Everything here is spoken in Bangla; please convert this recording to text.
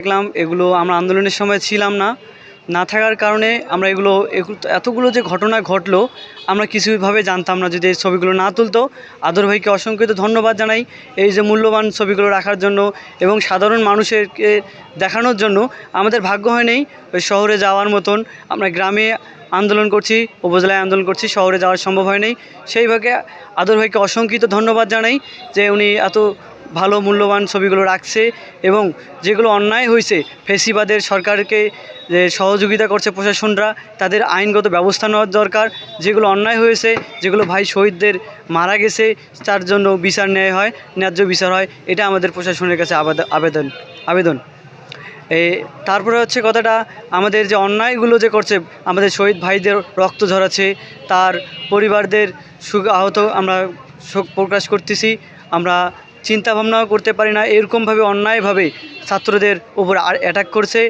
দেখলাম, এগুলো আমরা আন্দোলনের সময় ছিলাম না। না থাকার কারণে আমরা এগুলো এতগুলো যে ঘটনা ঘটলো, আমরা কিছুভাবে জানতাম না যদি এই ছবিগুলো না তুলতো। আদর ভাইকে অসংখ্য ধন্যবাদ জানাই এই যে মূল্যবান ছবিগুলো রাখার জন্য এবং সাধারণ মানুষেরকে দেখানোর জন্য। আমাদের ভাগ্য হয় নেই, ওই শহরে যাওয়ার মতন। আমরা গ্রামে আন্দোলন করছি, উপজেলায় আন্দোলন করছি, শহরে যাওয়া সম্ভব হয় নাই। সেইভাবে আদর ভাইকে অসংখ্য ধন্যবাদ জানাই যে উনি এত ভালো মূল্যবান ছবিগুলো রাখছে এবং যেগুলো অন্যায় হয়েছে, ফেসিবাদের সরকারকে সহযোগিতা করছে প্রশাসনরা, তাদের আইনগত ব্যবস্থা নেওয়ার দরকার। যেগুলো অন্যায় হয়েছে, যেগুলো ভাই শহীদদের মারা গেছে, তার জন্য বিচার নেওয়া হয়, ন্যায্য বিচার হয়, এটা আমাদের প্রশাসনের কাছে আবেদ- আবেদন আবেদন। এ, তারপরে হচ্ছে কথাটা, আমাদের যে অন্যায়গুলো যে করছে, আমাদের শহীদ ভাইদের রক্ত ঝরাচ্ছে, তার পরিবারদের সুখ আহত আমরা শোক প্রকাশ করতেছি, আমরা চিন্তা ভাবনাও করতে পারি না। এরকমভাবে অন্যায়ভাবে ছাত্রদের উপর অ্যাটাক করছে।